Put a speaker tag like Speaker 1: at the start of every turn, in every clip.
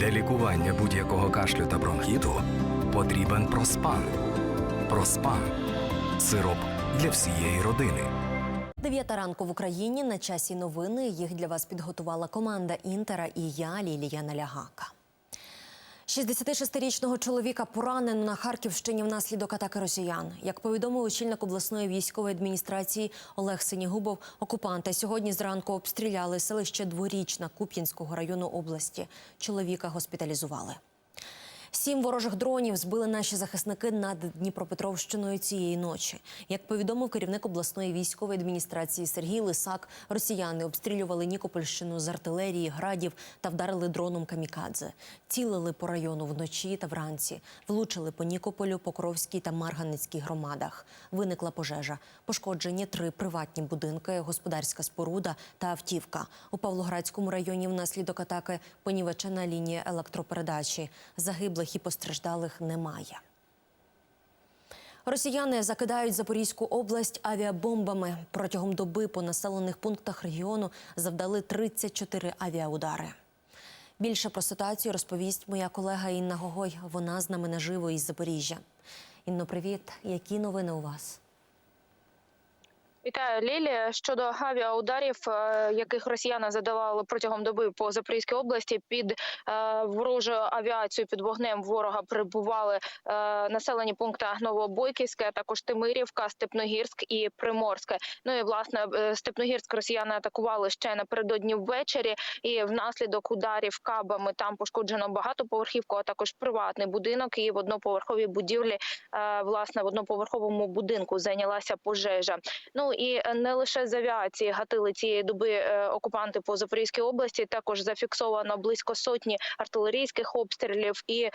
Speaker 1: Для лікування будь-якого кашлю та бронхіту потрібен проспан. Проспан сироп для всієї родини.
Speaker 2: Дев'ята ранку в Україні на часі новини. Їх для вас підготувала команда Інтера і я, Лілія Налягака. 66-річного чоловіка поранено на Харківщині внаслідок атаки росіян. Як повідомив очільник обласної військової адміністрації Олег Синігубов, окупанти сьогодні зранку обстріляли селище Дворічна Куп'янського району області. Чоловіка госпіталізували. Сім ворожих дронів збили наші захисники над Дніпропетровщиною цієї ночі. Як повідомив керівник обласної військової адміністрації Сергій Лисак, росіяни обстрілювали Нікопольщину з артилерії, градів та вдарили дроном камікадзе. Цілили по району вночі та вранці. Влучили по Нікополю, Покровській та Марганецькій громадах. Виникла пожежа. Пошкоджені три приватні будинки, господарська споруда та автівка. У Павлоградському районі внаслідок атаки понівечена лінія електропередачі. Загиблих і постраждалих немає. Росіяни закидають Запорізьку область авіабомбами. Протягом доби по населених пунктах регіону завдали 34 авіаудари. Більше про ситуацію розповість моя колега Інна Гогой. Вона з нами наживо із Запоріжжя. Інно, привіт. Які новини у вас?
Speaker 3: Вітаю, Лілія. Щодо авіаударів, е, яких росіяни задавали протягом доби по Запорізькій області, під е, ворожою авіацією під вогнем ворога прибували е, населені пункти Новобойківське, також Тимирівка, Степногірськ і Приморське. Ну і власне Степногірськ росіяни атакували ще напередодні ввечері, і внаслідок ударів кабами там пошкоджено багатоповерхівку, а також приватний будинок. І в одноповерховій будівлі, власне, в одноповерховому будинку зайнялася пожежа. Ну і не лише з авіації гатили цієї доби е, окупанти по Запорізькій області. Також зафіксовано близько сотні артилерійських обстрілів, і е,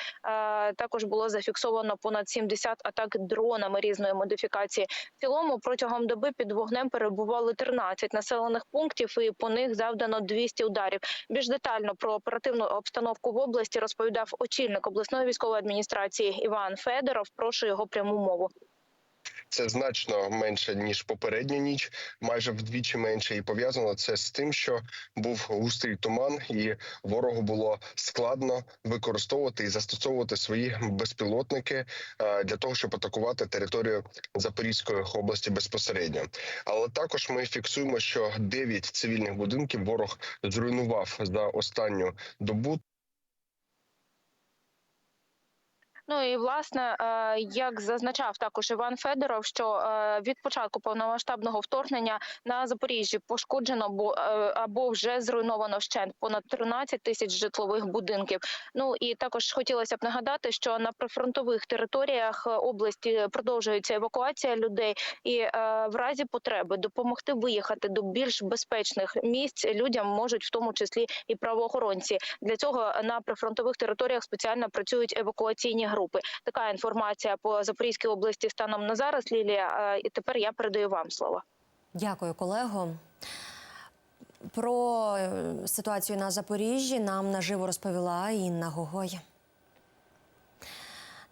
Speaker 3: також було зафіксовано понад 70 атак дронами різної модифікації. В цілому протягом доби під вогнем перебували 13 населених пунктів, і по них завдано 200 ударів. Більш детально про оперативну обстановку в області розповідав очільник обласної військової адміністрації Іван Федоров. Прошу його пряму мову.
Speaker 4: Це значно менше ніж попередню ніч, майже вдвічі менше, і пов'язано це з тим, що був густий туман, і ворогу було складно використовувати і застосовувати свої безпілотники е, для того, щоб атакувати територію Запорізької області безпосередньо. Але також ми фіксуємо, що 9 цивільних будинків ворог зруйнував за останню добу.
Speaker 3: Ну і власне, е, як зазначав також Іван Федоров, що е, від початку повномасштабного вторгнення на Запоріжжі пошкоджено е, або вже зруйновано вщент понад 13 тисяч житлових будинків. Ну і також хотілося б нагадати, що на прифронтових територіях області продовжується евакуація людей, і в разі потреби допомогти виїхати до більш безпечних місць людям можуть в тому числі і правоохоронці. Для цього на прифронтових територіях спеціально працюють евакуаційні групи. Така інформація по Запорізькій області станом на зараз. Лілія, і тепер я передаю вам слово.
Speaker 2: Дякую, колего. Про е, ситуацію на Запоріжжі нам наживо розповіла Інна Гогой.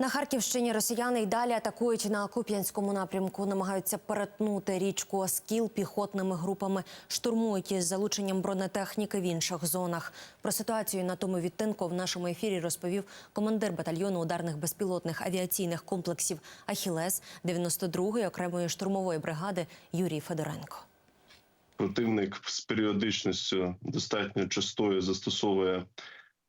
Speaker 2: На Харківщині росіяни й далі атакують на Куп'янському напрямку, намагаються перетнути річку Оскіл піхотними групами, штурмують із залученням бронетехніки в інших зонах. Про ситуацію на тому відтинку в нашому ефірі розповів командир батальйону ударних безпілотних авіаційних комплексів Ахілес 92-ї окремої штурмової бригади Юрій Федоренко.
Speaker 5: Противник з періодичністю достатньо частою застосовує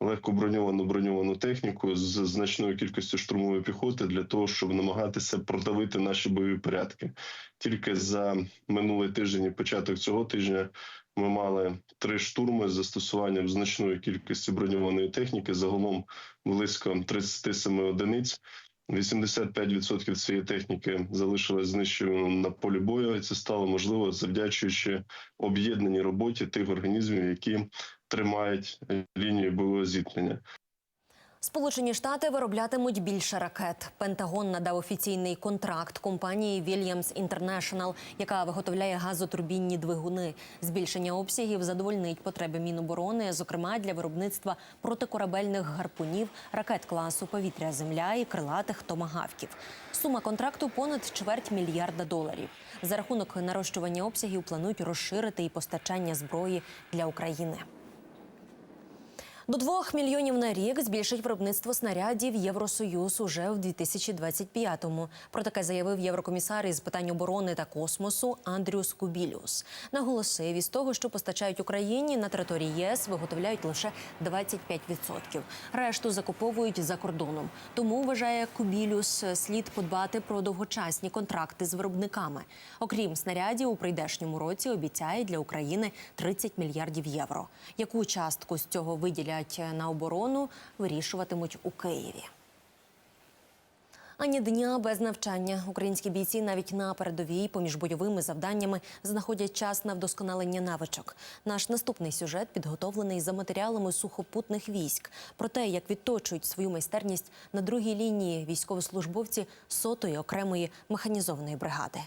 Speaker 5: легко броньовану броньовану техніку з значною кількістю штурмової піхоти для того, щоб намагатися продавити наші бойові порядки. Тільки за минулий тиждень і початок цього тижня ми мали три штурми з застосуванням значної кількості броньованої техніки. Загалом близько 37 одиниць. 85% цієї техніки залишилось знищеною на полі бою. і Це стало можливо завдячуючи об'єднаній роботі тих організмів, які тримають лінію бойового зіткнення.
Speaker 2: Сполучені Штати вироблятимуть більше ракет. Пентагон надав офіційний контракт компанії Williams International, яка виготовляє газотурбінні двигуни. Збільшення обсягів задовольнить потреби Міноборони, зокрема для виробництва протикорабельних гарпунів, ракет класу повітря Земля і крилатих томагавків. Сума контракту понад чверть мільярда доларів. За рахунок нарощування обсягів планують розширити і постачання зброї для України. До 2 мільйонів на рік збільшить виробництво снарядів Євросоюз уже в 2025-му. Про таке заявив єврокомісар із питань оборони та космосу Андрюс Кубілюс. Наголосив із того, що постачають Україні на території ЄС, виготовляють лише 25%. Решту закуповують за кордоном. Тому вважає Кубілюс, слід подбати про довгочасні контракти з виробниками. Окрім снарядів, у прийдешньому році обіцяє для України 30 мільярдів євро. Яку частку з цього виділять на оборону, вирішуватимуть у Києві. Ані дня без навчання. Українські бійці навіть на передовій поміж бойовими завданнями знаходять час на вдосконалення навичок. Наш наступний сюжет підготовлений за матеріалами сухопутних військ про те, як відточують свою майстерність на другій лінії військовослужбовці сотої окремої механізованої бригади.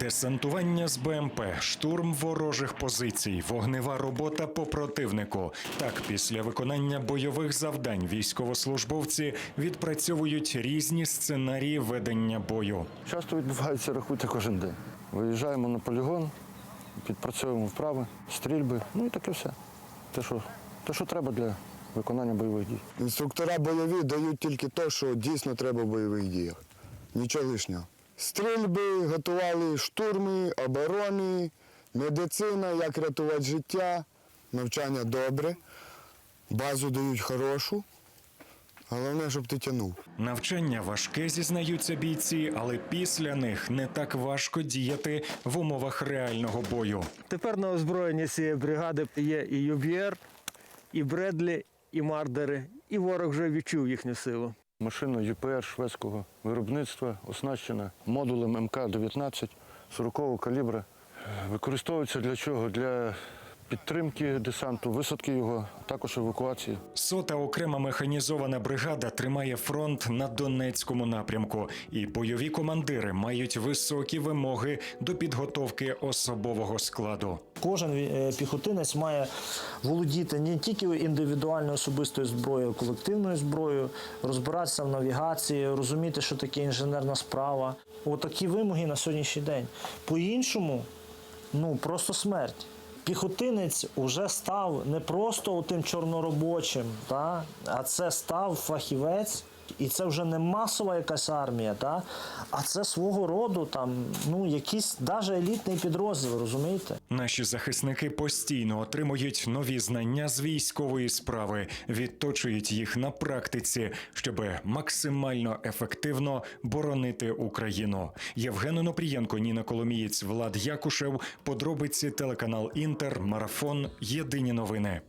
Speaker 6: Десантування з БМП, штурм ворожих позицій, вогнева робота по противнику. Так, після виконання бойових завдань військовослужбовці відпрацьовують різні сценарії ведення бою.
Speaker 7: Часто відбувається рахуйте кожен день. Виїжджаємо на полігон, підпрацьовуємо вправи, стрільби, ну і таке все. Те, що, те, що треба для виконання бойових дій.
Speaker 8: Інструктора бойові дають тільки те, що дійсно треба в бойових діях. Нічого лишнього. Стрільби, готували штурми, оборони, медицина, як рятувати життя, навчання добре, базу дають хорошу. Головне, щоб ти тягнув.
Speaker 6: Навчання важке, зізнаються бійці, але після них не так важко діяти в умовах реального бою.
Speaker 9: Тепер на озброєнні цієї бригади є і ЮБР, і Бредлі, і Мардери, і ворог вже відчув їхню силу.
Speaker 7: Машина ЮПР шведського виробництва, оснащена модулем МК-19 40-го калібра. Використовується для чого? Для підтримки десанту, висадки його, також евакуації.
Speaker 6: Сота окрема механізована бригада тримає фронт на Донецькому напрямку, і бойові командири мають високі вимоги до підготовки особового складу.
Speaker 9: Кожен е, піхотинець має володіти не тільки індивідуальною особистою зброєю, а колективною зброєю, розбиратися в навігації, розуміти, що таке інженерна справа. Отакі вимоги на сьогоднішній день. По-іншому, ну просто смерть. Піхотинець вже став не просто тим чорноробочим, та? а це став фахівець, і це вже не масова якась армія, та? а це свого роду там, ну, якийсь навіть елітний підрозділ, розумієте?
Speaker 6: Наші захисники постійно отримують нові знання з військової справи, відточують їх на практиці, щоб максимально ефективно боронити Україну. Євген Онопрієнко, Ніна Коломієць, Влад Якушев. Подробиці телеканал Інтер, Марафон. Єдині новини.